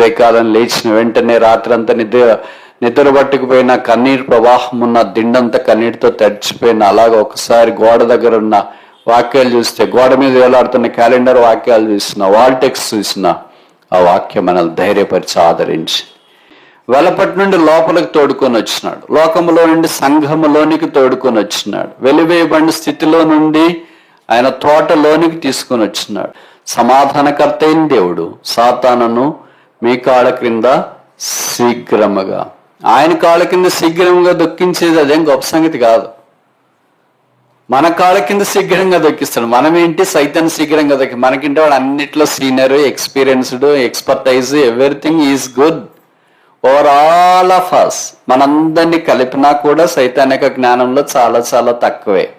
ఉదయకాలం లేచిన వెంటనే రాత్రంతా నిద్ర నిద్ర పట్టుకుపోయిన కన్నీరు ప్రవాహం ఉన్న దిండంతా కన్నీటితో తడిచిపోయిన అలాగ ఒకసారి గోడ దగ్గర ఉన్న వాక్యాలు చూస్తే గోడ మీద వేలాడుతున్న క్యాలెండర్ వాక్యాలు చూసిన వాల్ టెక్స్ట్ చూసిన ఆ వాక్యం మనల్ని ధైర్యపరిచి ఆదరించి వెలపటి నుండి లోపలికి తోడుకొని వచ్చినాడు. లోకంలో నుండి సంఘములోనికి తోడుకొని వచ్చినాడు. వెలివేయబడిన స్థితిలో నుండి ఆయన తోటలోనికి తీసుకొని వచ్చినాడు. సమాధానకర్త అయిన దేవుడు సాతానను మీ కాళ్ళ క్రింద శీఘ్రముగా. ఆయన కాళ్ళ కింద శీఘ్రంగా దొక్కించేది అదేం గొప్ప సంగతి కాదు. మన కాళ్ళ కింద శీఘ్రంగా దొక్కిస్తాడు. మనం ఏంటి సైతం శీఘ్రంగా దొక్కి మనకింటే వాడు అన్నిట్లో senior experienced expertise everything is good over all of us మనందరినీ కలిపినా కూడా సైతానిక జ్ఞానంలో చాలా చాలా తక్కువే.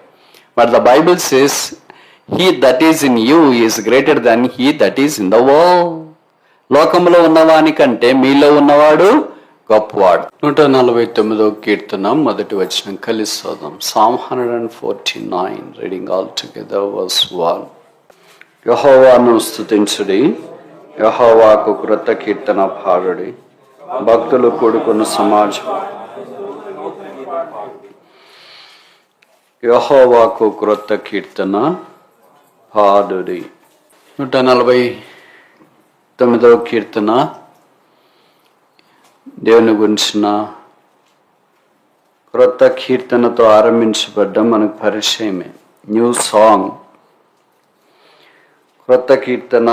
But the Bible says he that is in you is greater than he that is in the world లోకంలో ఉన్నవానికంటే మీలో ఉన్నవాడు గొప్పవాడు. నూట నలభై తొమ్మిదో కీర్తన మొదటి వచ్చిన కలిసి చూద్దాం Psalm hundred and forty nine reading all together verse one యహోవాను స్థుతించుడి యహోవాకు కృత కీర్తన పాడుడి భక్తులు కూడుకున్న సమాజం. యహోవాకు క్రొత్త కీర్తన పాడుడి. నూట నలభై తొమ్మిదవ కీర్తన దేవుని గురించిన క్రొత్త కీర్తనతో ఆరంభించబడ్డం మనకు పరిచయమే. న్యూ సాంగ్ క్రొత్త కీర్తన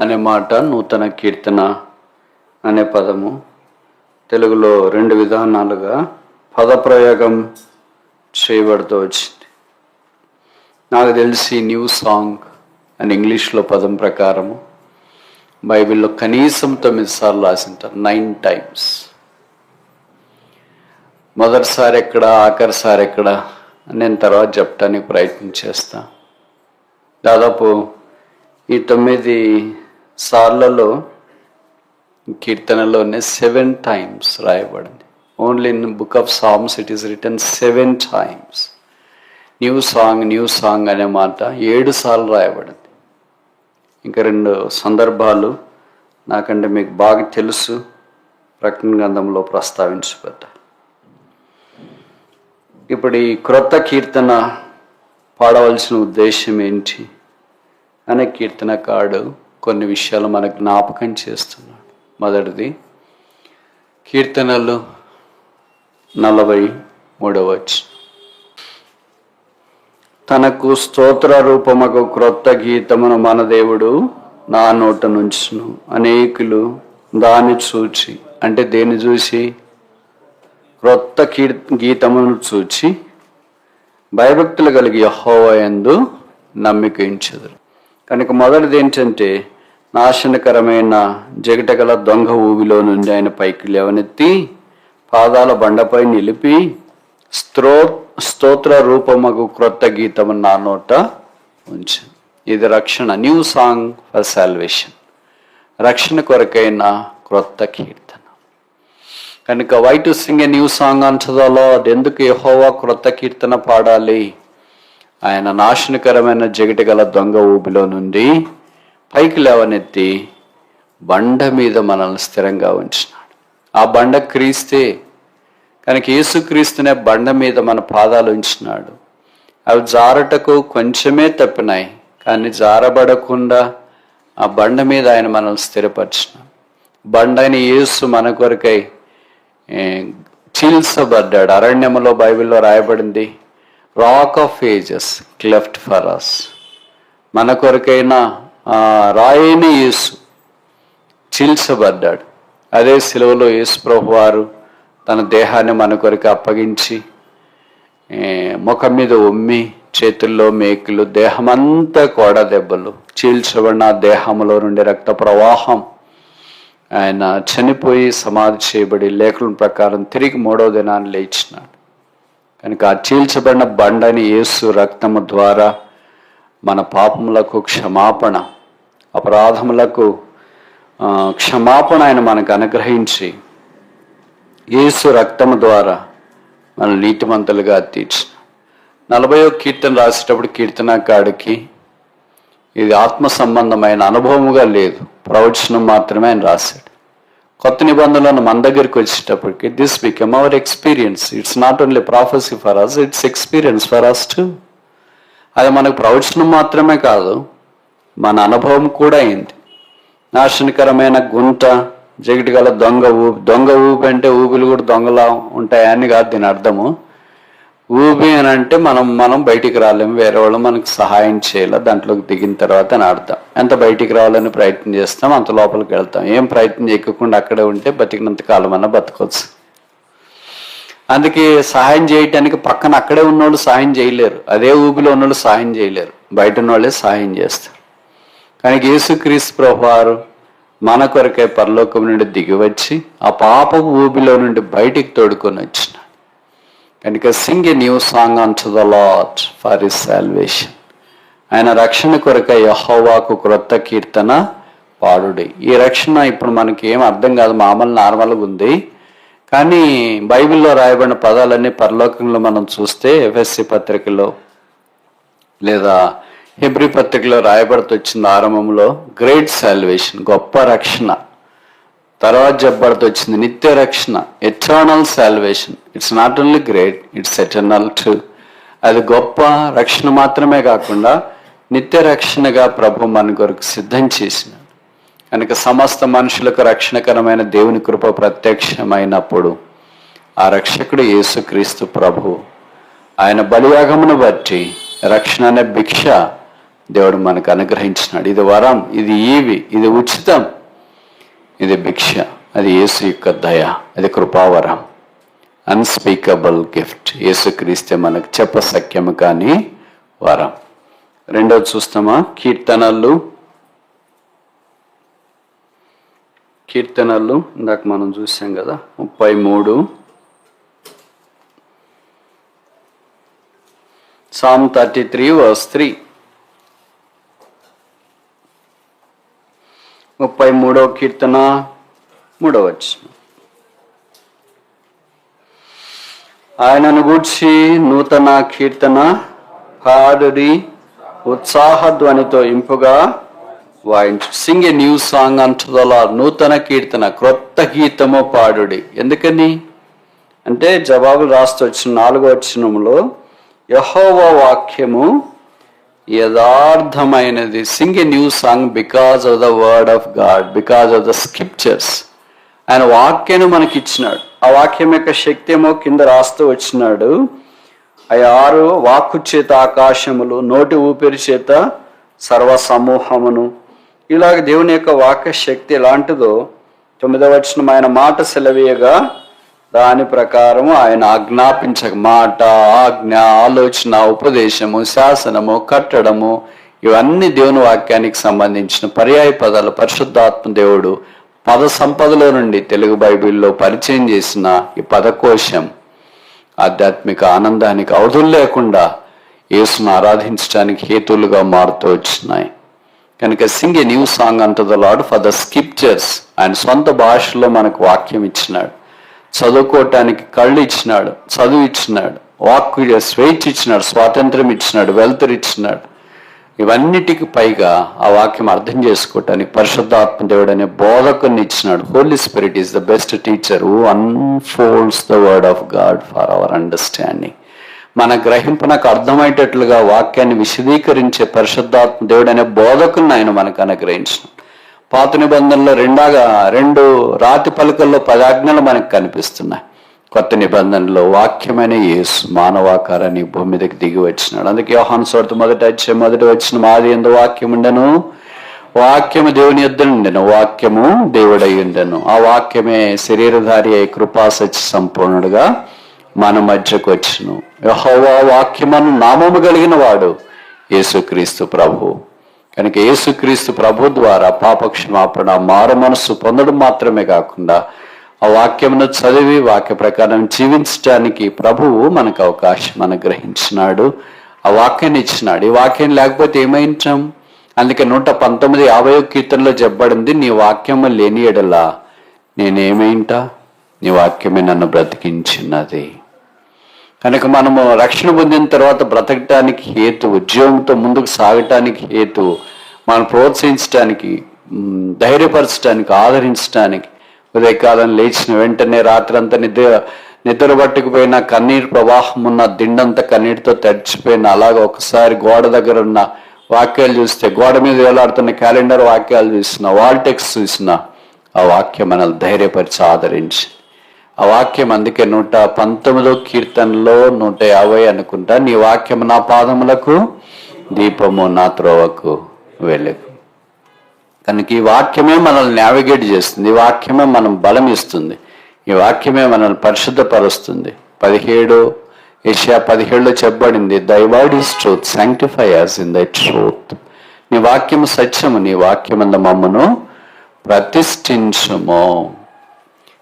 అనే మాట నూతన కీర్తన అనే పదము. తెలుగులో రెండు విధానాలుగా పదప్రయోగం చేయబడుతూ వచ్చింది. నాకు తెలిసి న్యూ సాంగ్ అని ఇంగ్లీష్లో పదం ప్రకారము బైబిల్లో కనీసం తొమ్మిది సార్లు రాసింటారు. నైన్ టైమ్స్ మొదటిసారి ఎక్కడ ఆఖరిసారి ఎక్కడ నేను తర్వాత చెప్పడానికి ప్రయత్నం చేస్తా. దాదాపు ఈ తొమ్మిది సార్లలో కీర్తనలోనే సెవెన్ టైమ్స్ రాయబడింది. Only in book of songs it is written seven times new song new song అనే మాట ఏడు సార్లు రాయబడింది. ఇంకా రెండు సందర్భాలు నాకంటే మీకు బాగా తెలుసు. ప్రకటన గ్రంథంలో ప్రస్తావించబడ్డ. ఇప్పుడు ఈ క్రొత్త కీర్తన పాడవలసిన ఉద్దేశం ఏంటి? అనే కీర్తనకాడు కొన్ని విషయాలు మనకు జ్ఞాపకం చేస్తున్నాడు. మొదటిది కీర్తనలు నలభై మూడవచ్చు తనకు స్తోత్ర రూపమకు క్రొత్త గీతమును మన దేవుడు నా నోట నుంచును. అనేకులు దాన్ని చూచి అంటే దేన్ని చూసి? క్రొత్త కీర్ గీతమును చూచి భయభక్తులు కలిగి యహోవయందు నమ్మిక ఉంచెదరు కనుక మొదటిది ఏంటంటే నాశనకరమైన జగటగల దొంగ ఊబిలో నుండి ఆయన పైకి లేవనెత్తి పాదాల బండపై నిలిపి స్త్రో స్తోత్ర రూపమగు క్రొత్త గీతము నా నోట ఉంచు. ఇది రక్షణ న్యూ సాంగ్ ఫర్ సాల్వేషన్ రక్షణ కొరకైన క్రొత్త కీర్తన. కనుక why to sing new song అంచదాలో అది ఎందుకు యహోవా క్రొత్త కీర్తన పాడాలి? ఆయన నాశనకరమైన జగటి గల దొంగ ఊబిలో నుండి పైకి లేవనెత్తి బండ మీద మనల్ని స్థిరంగా ఉంచినాడు. ఆ బండ క్రీస్తే కనుక యేసుక్రీస్తునే బండ మీద మన పాదాలు ఉంచినాడు. అవి జారటకు కొంచెమే తప్పినాయి కానీ జారబడకుండా ఆ బండ మీద ఆయన మనల్ని స్థిరపరిచినాడు. బండని యేసు మన కొరకై చీల్చబడ్డాడు. అరణ్యములో బైబిల్లో రాయబడింది rock of ages cleft for us మన కొరకైన రాయని యేసు చీల్చబడ్డాడు. అదే సిలువలో యేసు ప్రభు వారు తన దేహాన్ని మన కొరకు అప్పగించి ముఖం మీద ఉమ్మి చేతుల్లో మేకులు దేహమంతా కోడ దెబ్బలు. చీల్చబడిన దేహంలో నుండి రక్త ప్రవాహం. ఆయన చనిపోయి సమాధి చేయబడి లేఖల ప్రకారం తిరిగి మూడో దినాన్ని లేచినాడు. కనుక ఆ చీల్చబడిన బండని యేసు రక్తము ద్వారా మన పాపములకు క్షమాపణ అపరాధములకు క్షమాపణ ఆయన మనకు అనుగ్రహించి యేసు రక్తము ద్వారా మన నీతిమంతులుగా తీర్చు. నలభయో కీర్తన రాసేటప్పుడు కీర్తనకాడికి ఇది ఆత్మ సంబంధమైన అనుభవముగా లేదు. ప్రవచనం మాత్రమే ఆయన రాశాడు. కొత్త నిబంధనలను మన దగ్గరికి వచ్చేటప్పటికి this become our experience it's not only prophecy for us it's experience for us to అది మనకు ప్రవచనం మాత్రమే కాదు మన అనుభవం కూడా అయింది. నాశనకరమైన గుంట జగిటి గల దొంగ ఊపి దొంగ ఊపి అంటే ఊపిలు కూడా దొంగలా ఉంటాయని కాదు దీని అర్థము. ఊపి అని అంటే మనం మనం బయటికి రాలేము వేరే వాళ్ళు మనకు సహాయం చేయాలి దాంట్లోకి దిగిన తర్వాత అని అర్థం. ఎంత బయటికి రావాలని ప్రయత్నం చేస్తాం అంత లోపలికి వెళ్తాం. ఏం ప్రయత్నం చేయకుండా అక్కడే ఉంటే బతికినంత కాలం అన్నా బతకొచ్చు. అందుకే సహాయం చేయటానికి పక్కన అక్కడే ఉన్నోళ్ళు సహాయం చేయలేరు. అదే ఊపిలో ఉన్నోళ్ళు సహాయం చేయలేరు. బయట ఉన్నోళ్ళే సహాయం చేస్తారు. కానీ యేసుక్రీస్తు ప్రభువారు మన కొరకై పరలోకం నుండి దిగివచ్చి ఆ పాపపు ఊబిలో నుండి బయటికి తోడుకొని వచ్చిన. కనుక sing a new song unto the Lord for his salvation ఆయన రక్షణ కొరకై యహోవాకు క్రొత్త కీర్తన పాడుడి. ఈ రక్షణ ఇప్పుడు మనకి ఏం అర్థం కాదు మామూలు నార్మల్గా ఉంది. కానీ బైబిల్లో రాయబడిన పదాలన్నీ పరలోకంలో మనం చూస్తే ఎఫ్ఎస్సి పత్రికలో లేదా హెబ్రి పత్రికలో రాయబడుతూ వచ్చింది ఆరంభంలో గ్రేట్ సాల్వేషన్ గొప్ప రక్షణ. తర్వాత చెప్పబడుతూ వచ్చింది నిత్య రక్షణ eternal salvation it's not only great it's eternal too అది గొప్ప రక్షణ మాత్రమే కాకుండా నిత్య రక్షణగా ప్రభు మన కొరకు సిద్ధం చేసిన కనుక సమస్త మనుషులకు రక్షణకరమైన దేవుని కృప ప్రత్యక్షమైనప్పుడు ఆ రక్షకుడు యేసుక్రీస్తు ప్రభు ఆయన బలియాగమును బట్టి రక్షణ అనే భిక్ష దేవుడు మనకు అనుగ్రహించినాడు. ఇది వరం ఇది ఈవి ఇది ఉచితం. ఇది భిక్ష అది యేసు యొక్క దయ అది కృపావరం. అన్స్పీకబుల్ గిఫ్ట్ యేసుక్రీస్తే మనకు చెప్పసక్యము కానీ వరం. రెండోది చూస్తామా? కీర్తనలు. కీర్తనలు ఇందాక మనం చూసాం కదా ముప్పై మూడు Psalm thirty three verse three ముప్పై మూడవ కీర్తన మూడవ వచనం. ఆయనను గూర్చి నూతన కీర్తన పాడుడి ఉత్సాహ ధ్వనితో ఇంపుగా వాయించు. సింగ్ ఏ న్యూ సాంగ్ అంటుదల నూతన కీర్తన క్రొత్త గీతము పాడుడి. ఎందుకని? అంటే జవాబు రాస్తూ వచ్చిన నాలుగో వచనంలో యహోవ వాక్యము యథార్థమైనది. Sing a new song because of the word of God because of the scriptures ఆయన వాక్యాన్ని మనకి ఇచ్చినాడు ఆ వాక్యం యొక్క శక్తి ఏమో కింద రాస్తూ వచ్చినాడు. ఆ ఆరు వాక్కు చేత ఆకాశములు నోటి ఊపిరి చేత సర్వ సమూహమును ఇలాగ దేవుని యొక్క వాక్య శక్తి ఎలాంటిదో తొమ్మిదవ వచనం ఆయన మాట సెలవీయగా దాని ప్రకారము ఆయన ఆజ్ఞాపించక మాట ఆజ్ఞ ఆలోచన ఉపదేశము శాసనము కట్టడము ఇవన్నీ దేవుని వాక్యానికి సంబంధించిన పర్యాయ పదాలు. పరిశుద్ధాత్మ దేవుడు పద సంపదలో నుండి తెలుగు బైబిల్లో పరిచయం చేసిన ఈ పదకోశం ఆధ్యాత్మిక ఆనందానికి అవధులు లేకుండా యేసును ఆరాధించడానికి హేతులుగా మారుతూ వచ్చినాయి. కనుక sing a new song unto the Lord for the scriptures ఆయన సొంత భాషలో మనకు వాక్యం ఇచ్చినాడు. చదువుకోవటానికి కళ్ళు ఇచ్చినాడు చదువు ఇచ్చినాడు వాక్ స్వేచ్ఛ ఇచ్చినాడు స్వాతంత్రం ఇచ్చినాడు వెల్తర్ ఇచ్చినాడు ఇవన్నిటికి పైగా ఆ వాక్యం అర్థం చేసుకోవటానికి పరిశుద్ధాత్మ దేవుడు అనే బోధకుని ఇచ్చినాడు. Holy Spirit is the best teacher who unfolds the word of God for our understanding మన గ్రహింపునకు అర్థమయ్యేటట్లుగా వాక్యాన్ని విశదీకరించే పరిశుద్ధాత్మ దేవుడు అనే బోధకుని ఆయన మనకు అనుగ్రహించినాడు. పాత నిబంధనలో రెండాగా రెండు రాతి పలకల్లో పదాజ్ఞలు మనకు కనిపిస్తున్నాయి. కొత్త నిబంధనలో వాక్యమైన యేసు మానవాకారాన్ని భూమి మీదకి దిగి వచ్చినాడు. అందుకే యోహాన్ సోర్త మొదట వచ్చే మొదటి వచ్చిన మాది ఎందు వాక్యం ఉండను? వాక్యము దేవుని యొద్ద ఉండెను వాక్యము దేవుడై ఉండెను. ఆ వాక్యమే శరీరధారి అయి కృపా సంపూర్ణుడుగా మన మధ్యకు వచ్చును. యెహోవా వాక్యమను నామము కలిగిన వాడు యేసుక్రీస్తు ప్రభు. కనుక యేసుక్రీస్తు ప్రభు ద్వారా పాపక్షమాపణ మారు మనస్సు పొందడం మాత్రమే కాకుండా ఆ వాక్యమును చదివి వాక్య ప్రకారం జీవించడానికి ప్రభువు మనకు అవకాశం అనుగ్రహించినాడు. ఆ వాక్యాన్ని ఇచ్చినాడు. ఈ వాక్యం లేకపోతే ఏమైంటాం? అందుకే నూట పంతొమ్మిది యాభై కీర్తనలో చెప్పబడింది నీ వాక్యము లేని ఎడలా నేనేమైంటా? నీ వాక్యమే నన్ను బ్రతికించినది. కనుక మనము రక్షణ పొందిన తర్వాత బ్రతకటానికి హేతు ఉద్యోగంతో ముందుకు సాగటానికి హేతు మనం ప్రోత్సహించడానికి ధైర్యపరచడానికి ఆదరించడానికి ఉదయకాలం లేచిన వెంటనే రాత్రంతా నిద్ర నిద్ర పట్టుకుపోయిన కన్నీరు ప్రవాహం ఉన్న దిండంతా కన్నీటితో తడిచిపోయిన అలాగ ఒకసారి గోడ దగ్గర ఉన్న వాక్యాలు చూస్తే గోడ మీద వేలాడుతున్న క్యాలెండర్ వాక్యాలు చూసిన వాల్టెక్స్ చూసిన ఆ వాక్యం మనల్ని ధైర్యపరిచి ఆదరించి ఆ వాక్యం అందుకే నూట పంతొమ్మిదో కీర్తనలో నూట యాభై అనుకుంటా నీ వాక్యం నా పాదములకు దీపము నా త్రోవకు వెళ్ళకు కనుక ఈ వాక్యమే మనల్ని నావిగేట్ చేస్తుంది ఈ వాక్యమే మనం బలం ఇస్తుంది ఈ వాక్యమే మనల్ని పరిశుద్ధపరుస్తుంది. పదిహేడు ఏషియా పదిహేడులో చెప్పబడింది thy word is truth sanctify us in thy truth నీ వాక్యము సత్యము నీ వాక్యమంద మమ్మను ప్రతిష్ఠించుము.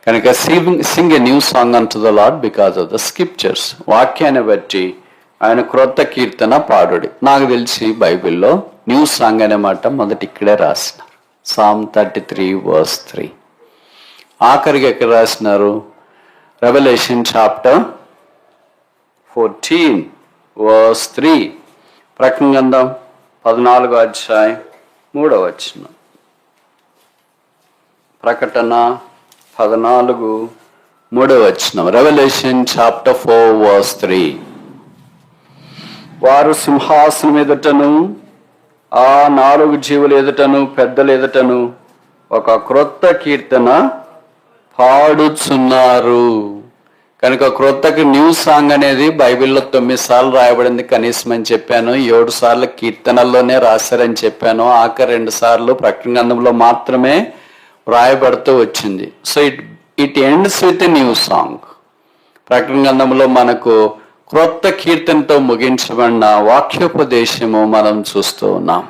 కనుక sing sing a new song unto the Lord because of the scriptures వాక్యాన్ని బట్టి ఆయన క్రొత్త కీర్తన పాడుడి. నాకు తెలిసి బైబిల్లో న్యూ సాంగ్ అనే మాట మొదటి ఇక్కడే రాసినారు Psalm thirty three verse three ఆఖరికి ఎక్కడ రాసినారు? Revelation chapter fourteen verse three ప్రకటన గ్రంథం పద్నాలుగో అధ్యాయం మూడవ వచ్చిన ప్రకటన పద్నాలుగు మూడవ వచనం. Revelation chapter four verse three వారు సింహాసనం ఎదుటను ఆ నాలుగు జీవులు ఎదుటను పెద్దలు ఎదుటను ఒక క్రొత్త కీర్తన పాడుచున్నారు. కనుక క్రొత్తకి న్యూ సాంగ్ అనేది బైబిల్లో తొమ్మిది సార్లు రాయబడింది. కనీసం అని చెప్పాను ఏడు సార్లు కీర్తనల్లోనే రాశారని చెప్పాను. ఆఖరి రెండు సార్లు ప్రకటన గంధంలో మాత్రమే రాయబడుతూ వచ్చింది. So it it ends with new song ప్రకటన గ్రంథంలో మనకు క్రొత్త కీర్తనతో ముగించబడిన వాక్యోపదేశము మనం చూస్తూ ఉన్నాం.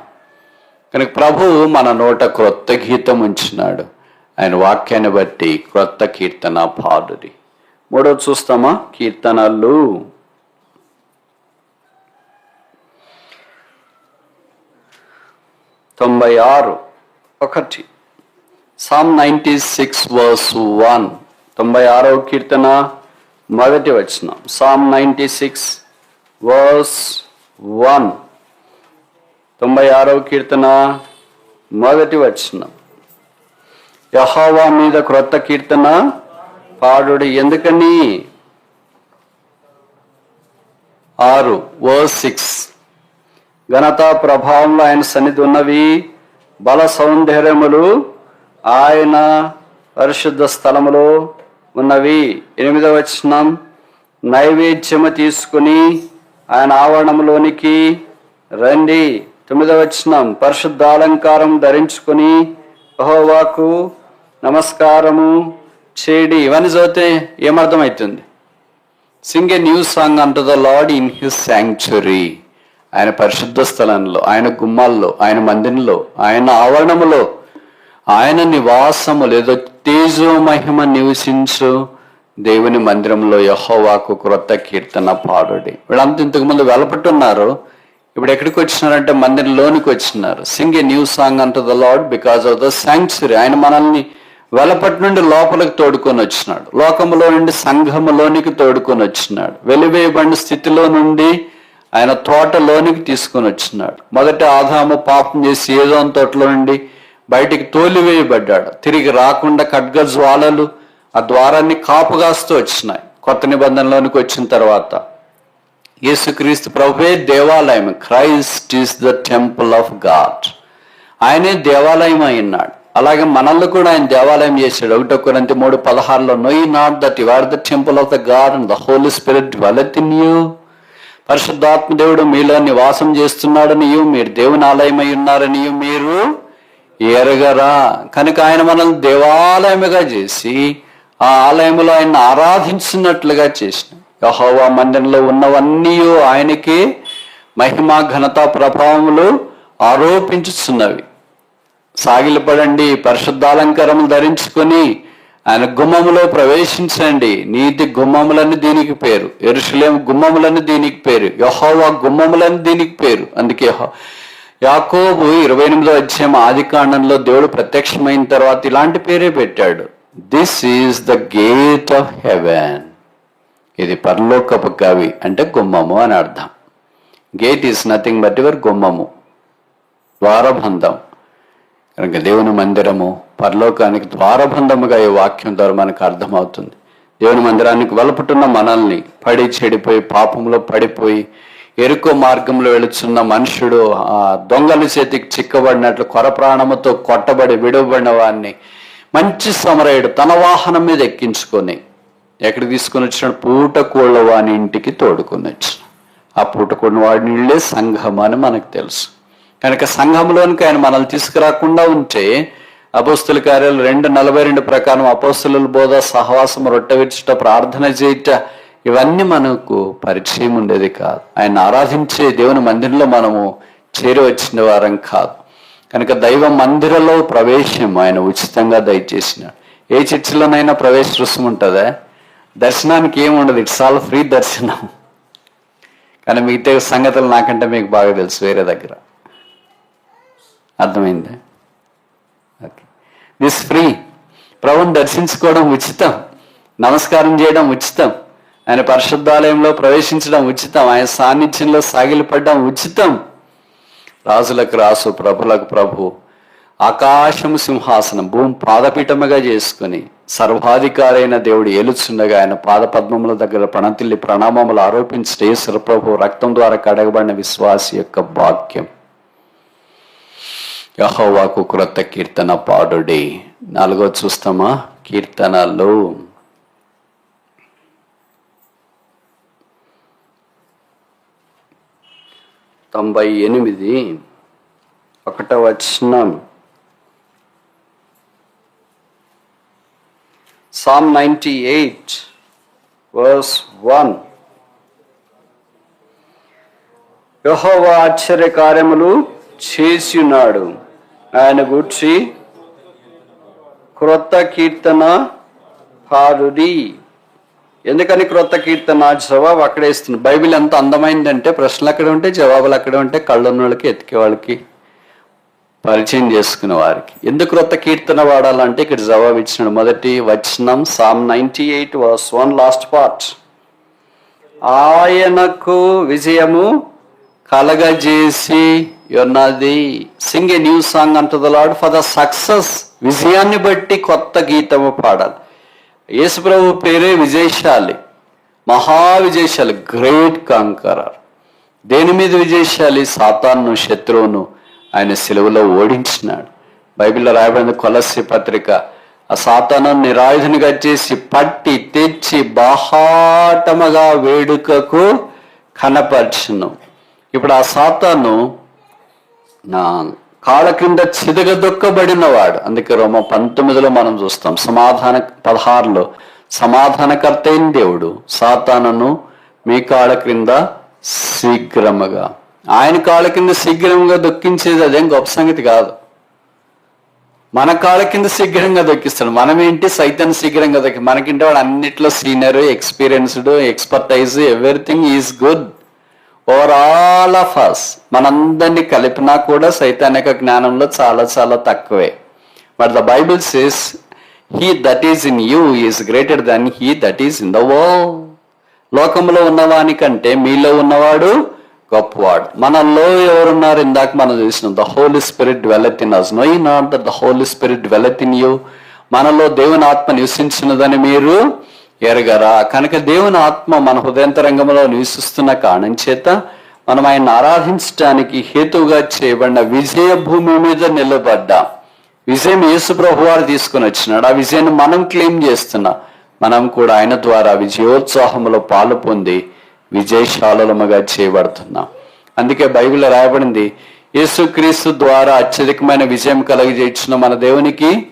కనుక ప్రభువు మన నోట క్రొత్త గీతం ఉంచినాడు. ఆయన వాక్యాన్ని బట్టి క్రొత్త కీర్తన పాడుది మూడో చూస్తామా? కీర్తనలు. తొంభై ఆరు. ఒకటి. Psalm ninety six verse one తొంభై ఆరవ కీర్తన మొదటి వచ్చిన Psalm ninety six verse one తొంభై ఆరవ కీర్తన మొదటి వచ్చిన యహోవా మీద క్రొత్త కీర్తన పాడుడి. ఎందుకని? ఆరు వర్స్ సిక్స్ ఘనత ప్రభావంలో ఆయన సన్నిధి ఉన్నవి బల సౌందర్యములు ఆయన పరిశుద్ధ స్థలములో ఉన్నవి. ఎనిమిదవ వచనం నైవేద్యము తీసుకుని ఆయన ఆవరణంలోనికి రండి. తొమ్మిదవ వచనం పరిశుద్ధ అలంకారం ధరించుకుని యెహోవాకు నమస్కారము చేయడి ఇవన్నీ చదివితే ఏమర్థమవుతుంది sing a new song unto the Lord in his sanctuary. ఆయన పరిశుద్ధ స్థలంలో ఆయన గుమ్మాల్లో ఆయన మందిరంలో ఆయన ఆవరణములో ఆయన నివాసము లేదో. తేజో మహిమ నివసించు దేవుని మందిరంలో యహోవాకు క్రొత్త కీర్తన పాడుడి. వీళ్ళంతా ఇంతకుముందు వెలపట్టున్నారు. ఇప్పుడు ఎక్కడికి వచ్చినారంటే మందిరంలోనికి వచ్చినారు. Sing a new song unto the Lord because of the sanctuary ఆయన మనల్ని వెలపటి నుండి లోపలికి తోడుకొని వచ్చినాడు. లోకములో నుండి సంఘములోనికి తోడుకొని వచ్చినాడు. వెలివేయబడిన స్థితిలో నుండి ఆయన తోటలోనికి తీసుకొని వచ్చినాడు. మొదట ఆదాము పాపం చేసి ఏదో తోటలో నుండి బయటికి తోలివేయబడ్డాడు. తిరిగి రాకుండా ఖడ్గ జ్వాలలు ఆ ద్వారాన్ని కాపుగాస్తూ వచ్చినాయి. కొత్త నిబంధనలోనికి వచ్చిన తర్వాత యేసుక్రీస్తు ప్రభువే దేవాలయం. Christ is the temple of God. ఆయనే దేవాలయం అయినాడు అలాగే మనల్ని కూడా ఆయన దేవాలయం చేశాడు. ఒకటో కొరంతి మూడు పదహారులో know ye not that you are the temple of the God and the Holy Spirit dwelleth in you పరిశుద్ధాత్మ దేవుడు మీలో నివాసం చేస్తున్నాడనియు మీరు దేవుని ఆలయమై ఉన్నారనియు మీరు ఎరగరా. కనుక ఆయన మనల్ని దేవాలయముగా చేసి ఆ ఆలయంలో ఆయన ఆరాధించినట్లుగా చేసిన. యహోవా మందిరంలో ఉన్నవన్నీ ఆయనకి మహిమ ఘనత ప్రభావములు ఆరోపించుతున్నవి సాగిలపడండి పరిశుద్ధాలంకారములు ధరించుకొని ఆయన గుమ్మములో ప్రవేశించండి. నీతి గుమ్మములని దీనికి పేరు. ఎరుషులేం గుమ్మములని దీనికి పేరు. యహోవా గుమ్మములని దీనికి పేరు. అందుకే యాకోబు ఇరవై ఎనిమిదో అధ్యాయం ఆది కాండంలో దేవుడు ప్రత్యక్షమైన తర్వాత ఇలాంటి పేరే పెట్టాడు. This is the gate of heaven ఇది పరలోకపు కవి అంటే గుమ్మము అని అర్థం. Gate is nothing but your గుమ్మము. ద్వారబంధం. కనుక దేవుని మందిరము పరలోకానికి ద్వారబంధముగా ఈ వాక్యం ద్వారా మనకు అర్థమవుతుంది. దేవుని మందిరానికి వెలుపుటున్న మనల్ని పడి చెడిపోయి పాపంలో పడిపోయి ఎరుకో మార్గంలో వెళుతున్న మనుషుడు ఆ దొంగల చేతికి చిక్కబడినట్లు కొర ప్రాణముతో కొట్టబడి విడవబడిన వాడిని మంచి సమరయుడు తన వాహనం మీద ఎక్కించుకొని ఎక్కడికి తీసుకొని వచ్చిన పూట వాని ఇంటికి తోడుకొని వచ్చిన ఆ పూటకుడిన వాడిని ఇళ్ళే సంఘం అని మనకు తెలుసు. కనుక సంఘంలోనికి ఆయన మనల్ని తీసుకురాకుండా ఉంటే అపోస్తుల కార్యాలు రెండు నలభై రెండు ప్రకారం అపోస్తుల బోధ సహవాసం రొట్టె విచ్చుట ప్రార్థన చేయుట ఇవన్నీ మనకు పరిచయం ఉండేది కాదు. ఆయన ఆరాధించే దేవుని మందిరంలో మనము చేరి వచ్చిన వారం కాదు. కనుక దైవ మందిరంలో ప్రవేశం ఆయన ఉచితంగా దయచేసినాడు. ఏ చర్చిలోనైనా ప్రవేశ రుసుము ఉంటుందా? దర్శనానికి ఏముండదు ఇట్స్ ఆల్ ఫ్రీ దర్శనం. కానీ మిగతా సంగతులు నాకంటే మీకు బాగా తెలుసు వేరే దగ్గర. అర్థమైంది? ఓకే. దిస్ ఫ్రీ ప్రభుని దర్శించుకోవడం ఉచితం. నమస్కారం చేయడం ఉచితం. ఆయన పరిశుద్ధాలయంలో ప్రవేశించడం ఉచితం. ఆయన సాన్నిధ్యంలో సాగిలపడడం ఉచితం. రాజులకు రాసు ప్రభులకు ప్రభు ఆకాశము సింహాసనం భూమి పాదపీఠముగా చేసుకుని సర్వాధికారైన దేవుడు ఏలుచుండగా ఆయన పాదపద్మముల దగ్గర ప్రణతిల్లి ప్రణామములు ఆరోపించిన యేసు ప్రభు రక్తం ద్వారా కడగబడిన విశ్వాసి యొక్క భాగ్యం. యహోవాకు క్రొత్త కీర్తన పాడుడి. నాలుగో చూస్తామా? కీర్తనలు. తొంభై ఎనిమిది. ఒకటవ వచనం. Psalm ninety eight verse one యహోవ ఆశ్చర్య కార్యములు చేసి ఉన్నాడు ఆయన గూర్చి క్రొత్త కీర్తన పాడుడి. ఎందుకని క్రొత్త కీర్తన జవాబు అక్కడే ఇస్తుంది. బైబిల్ ఎంత అందమైందంటే ప్రశ్నలు అక్కడే ఉంటే జవాబులు అక్కడే ఉంటే కళ్ళున్న వాళ్ళకి ఎతికే వాళ్ళకి పరిచయం చేసుకునే వారికి. ఎందుకు క్రొత్త కీర్తన వాడాలంటే ఇక్కడ జవాబు ఇచ్చినాడు. మొదటి వచనం Psalm ninety eight verse one last part ఆయనకు విజయము కలగజేసి ఉన్నది. Sing a new song unto the Lord for the success విజయాన్ని బట్టి కొత్త గీతము పాడాలి. యేసుప్రభు పేరే విజయశాలి. మహా విజయశాలి గ్రేట్ కాంకరర్. దేని మీద విజయశాలి? సాతాన్ను శత్రువును ఆయన సెలవులో ఓడించినాడు. బైబిల్లో రాయబడిన కొలసి పత్రిక ఆ సాతాను నిరాయుధునిగా చేసి పట్టి తెచ్చి బాహాటముగా వేడుకకు కనపరచును. ఇప్పుడు ఆ సాతాను నా కాళ్ళ కింద చిదగదొక్కబడిన వాడు అందుకే రోమ పంతొమ్మిదిలో మనం చూస్తాం సమాధాన పదహారులో సమాధానకర్త అయిన దేవుడు సాతానను మీ కాళ్ళ క్రింద శీఘ్రముగా. ఆయన కాళ్ళ కింద శీఘ్రంగా దొక్కించేది అదేం గొప్ప సంగతి కాదు. మన కాళ్ళ కింద శీఘ్రంగా దొక్కిస్తాడు. మనం ఏంటి? సైతాన్ని శీఘ్రంగా దొక్కి మనకింటే వాడు అన్నిట్లో senior experienced expertise everything is good. Over all of us మనందరినీ కలిపినా కూడా సైతానిక జ్ఞానంలో చాలా చాలా తక్కువే. But the Bible says he that is in you is greater than he that is in the world లోకంలో ఉన్నవాని కంటే మీలో ఉన్నవాడు గొప్పవాడు. మనలో ఎవరున్నారు? ఇందాక మనం చూసినాం the Holy Spirit develop in us know ye not the Holy Spirit develop in you మనలో దేవుని ఆత్మ నివసించినదని మీరు ఎరగరా? కనుక దేవుని ఆత్మ మన హృదయంతరంగంలో నివసిస్తున్న కారణం చేత మనం ఆయన ఆరాధించడానికి హేతువుగా చేయబడిన విజయ భూమి మీద నిలబడ్డాం. విజయం యేసు ప్రభు వారు తీసుకుని వచ్చినాడు. ఆ విజయాన్ని మనం క్లెయిమ్ చేస్తున్నాం. మనం కూడా ఆయన ద్వారా విజయోత్సాహంలో పాలు పొంది విజయశాలముగా చేయబడుతున్నాం. అందుకే బైబిల్ రాయబడింది యేసుక్రీస్తు ద్వారా అత్యధికమైన విజయం కలిగజేసిన మన దేవునికి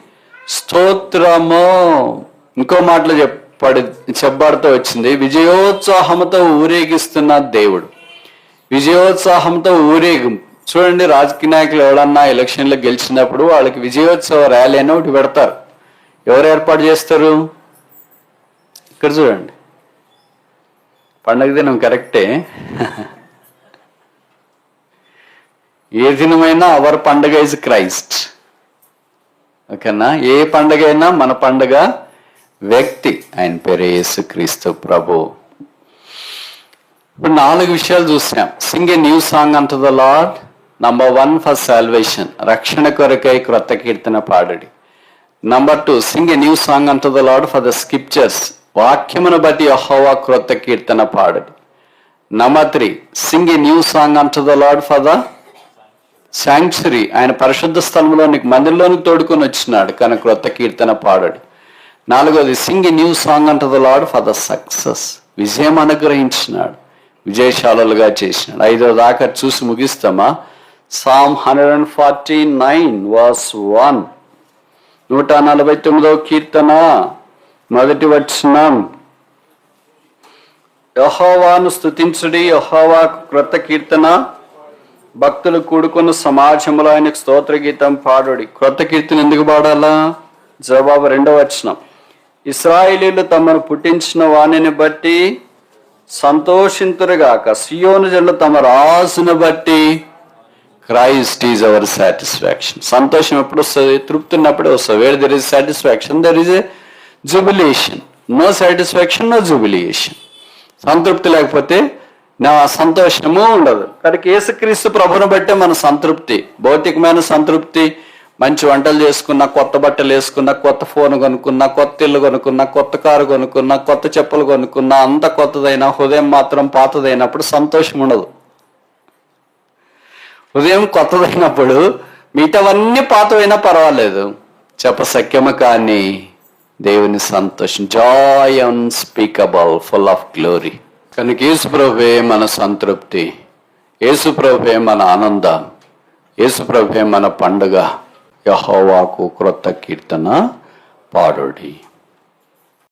స్తోత్రము. ఇంకో మాటలు పడి చెప్పబడుతూ వచ్చింది. విజయోత్సాహంతో ఊరేగిస్తున్న దేవుడు. విజయోత్సాహంతో ఊరేగి చూడండి రాజకీయ నాయకులు ఎవడన్నా ఎలక్షన్లో గెలిచినప్పుడు వాళ్ళకి విజయోత్సవ ర్యాలీ అని ఒకటి పెడతారు. ఎవరు ఏర్పాటు చేస్తారు? ఇక్కడ చూడండి. పండగ దినం కరెక్టే. ఏ దినమైనా అవర్ పండగ ఇస్ క్రైస్ట్. ఓకేనా? ఏ పండగ అయినా మన పండగ వ్యక్తి. ఆయన పేరు యేసుక్రీస్తు ప్రభు. ఇప్పుడు నాలుగు విషయాలు చూసాం sing a new song unto the Lord number one for salvation రక్షణ కొరకై క్రొత్త కీర్తన పాడడి. Number two sing a new song unto the Lord for the scriptures వాక్యమును బట్టి అహోవా క్రొత్త కీర్తన పాడడి. Number three sing a new song unto the Lord for the sanctuary ఆయన పరిశుద్ధ స్థలంలో నీకు మందిరంలోనికి తోడుకొని వచ్చినాడు కానీ క్రొత్త కీర్తన పాడడు. నాలుగోది sing new song unto the Lord for the success. విజయం అనుగ్రహించినాడు. విజయశాలలుగా చేసినాడు. ఐదో దాకా చూసి ముగిస్తామా? Psalm hundred and forty nine verse one. నూట నలభై తొమ్మిదవ కీర్తన. మొదటి వచనం. యహోవాను స్తుతించుడి యహోవా క్రొత్త కీర్తన. భక్తులు కూడుకున్న సమాజంలో ఆయనకు స్తోత్ర గీతం పాడుడి. క్రొత్త కీర్తన ఎందుకు పాడాలా? జవాబు రెండవ వచనం. ఇస్రాయిలీలు తమను పుట్టించిన వాణిని బట్టి సంతోషింతురుగాక. సియోను జనులు తమ రాజును బట్టి క్రైస్ట్ ఈజ్ అవర్ సాటిస్ఫాక్షన్. సంతోషం ఎప్పుడు వస్తుంది? తృప్తి ఉన్నప్పుడే వస్తుంది. Where there is satisfaction there is a jubilation no satisfaction no jubilation సంతృప్తి లేకపోతే నా సంతోషము ఉండదు. కనుక యేసుక్రీస్తు ప్రభుని బట్టే మన సంతృప్తి. భౌతికమైన సంతృప్తి. మంచి వంటలు చేసుకున్న కొత్త బట్టలు వేసుకున్న కొత్త ఫోన్ కొనుక్కున్న కొత్త ఇల్లు కొనుక్కున్న కొత్త కారు కొనుక్కున్న కొత్త చెప్పులు కొనుక్కున్న అంత కొత్తదైనా హృదయం మాత్రం పాతదైనప్పుడు సంతోషం ఉండదు. ఉదయం కొత్తదైనప్పుడు మిగతావన్నీ పాతవైనా పర్వాలేదు. చెప్పసక్యము కానీ దేవుని సంతోషం. Joy unspeakable full of glory కనుక యేసుప్రభే మన సంతృప్తి. యేసుప్రభే మన ఆనందం. యేసుప్రభే మన పండుగ. యహోవాకు క్రొత్త కీర్తన పాడుడి